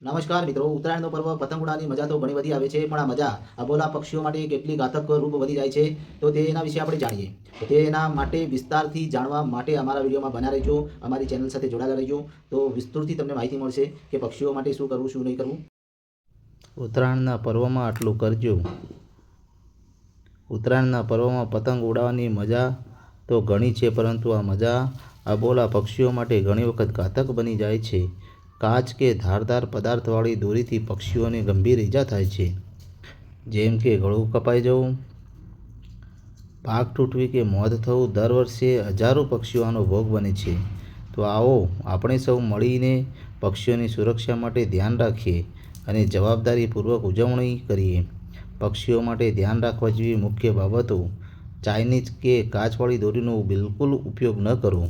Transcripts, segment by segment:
નમસ્કાર મિત્રો, ઉત્તરાયણનો પર્વ પતંગ ઉડાની મજા તો ઘણી બધી આવે છે, પણ આ મજા અબોલા પક્ષીઓ માટે કેટલી ઘાતક રૂપ વધી જાય છે, તો તે એના વિશે આપણે જાણીએ. તો તેના માટે વિસ્તારથી જાણવા માટે અમારા વિડીયોમાં બના રહેજો, અમારી ચેનલ સાથે જોડાયેલા રહેજો, તો વિસ્તૃતથી તમને માહિતી મળશે કે પક્ષીઓ માટે શું કરવું, શું નહીં કરવું. ઉત્તરાયણના પર્વમાં આટલું કરજો. ઉત્તરાયણના પર્વમાં પતંગ ઉડાવવાની મજા તો ઘણી છે, પરંતુ આ મજા અબોલા પક્ષીઓ માટે ઘણી વખત ઘાતક બની જાય છે. કાચ કે ધારદાર પદાર્થવાળી દોરીથી પક્ષીઓને ગંભીર ઈજા થાય છે. જેમ કે ગળું કપાઈ જવું, પાક તૂટવી કે મોત થવું દર વર્ષે હજારો પક્ષીઓ આનો ભોગ બને છે. તો આવો આપણે સૌ મળીને પક્ષીઓની સુરક્ષા માટે ધ્યાન રાખીએ અને જવાબદારીપૂર્વક ઉજવણી કરીએ. પક્ષીઓ માટે ધ્યાન રાખવા જેવી મુખ્ય બાબતો, ચાઇનીઝ કે કાચવાળી દોરીનો બિલકુલ ઉપયોગ ન કરો.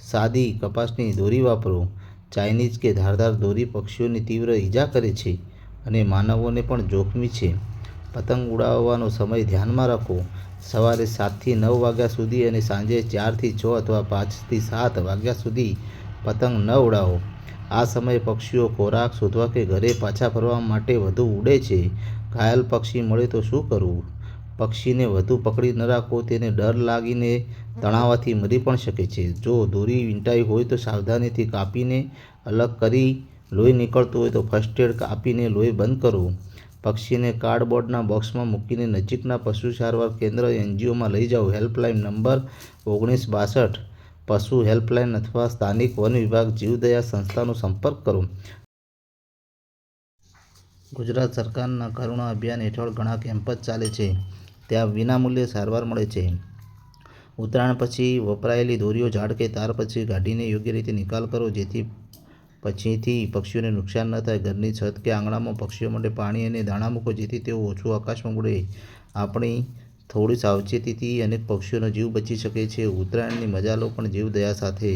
સાદી કપાસની દોરી વાપરો. ચાઇનીઝ કે ધારદાર દોરી પક્ષીઓની તીવ્ર ઈજા કરે છે અને માનવોને પણ જોખમી છે. પતંગ ઉડાવવાનો સમય ધ્યાનમાં રાખો. સવારે સાતથી નવ વાગ્યા સુધી અને સાંજે ચારથી છ અથવા પાંચથી સાત વાગ્યા સુધી પતંગ ન ઉડાવો. આ સમયે પક્ષીઓ ખોરાક શોધવા કે ઘરે પાછા ફરવા માટે વધુ ઉડે છે. ઘાયલ પક્ષી મળે તો શું કરવું? પક્ષીને વધુ પકડી ન રાખો. તેને ડર લાગીને તણાવાથી મરી પણ શકે છે. જો દોરી વીંટાઈ હોય તો સાવધાનીથી કાપીને અલગ કરી લોહી નીકળતું હોય તો ફર્સ્ટ એડ કાપીને લોહી બંધ કરવું પક્ષીને કાર્ડબોર્ડના બોક્સમાં મૂકીને નજીકના પશુ સારવાર કેન્દ્ર એનજીઓમાં લઈ જાઓ. હેલ્પલાઇન નંબર ઓગણીસ બાસઠ. પશુ હેલ્પલાઇન અથવા સ્થાનિક વન વિભાગ જીવદયા સંસ્થાનો સંપર્ક કરો. ગુજરાત સરકારના કરુણા અભિયાન હેઠળ ઘણા કેમ્પ ચાલે છે. ત્યાં વિનામૂલ્યે સારવાર મળે છે. ઉત્તરાયણ પછી વપરાયેલી દોરીઓ ઝાડ કે તાર પછી કાઢીને યોગ્ય રીતે નિકાલ કરો, જેથી પછીથી પક્ષીઓને નુકસાન ન થાય. ઘરની છત કે આંગણામાં પક્ષીઓ માટે પાણી અને દાણા મૂકો, જેથી તેઓ ઓછું આકાશમાં ઉડે આપણી થોડી સાવચેતીથી અનેક પક્ષીઓનો જીવ બચી શકે છે. ઉત્તરાયણની મજા લો, પણ જીવ દયા સાથે.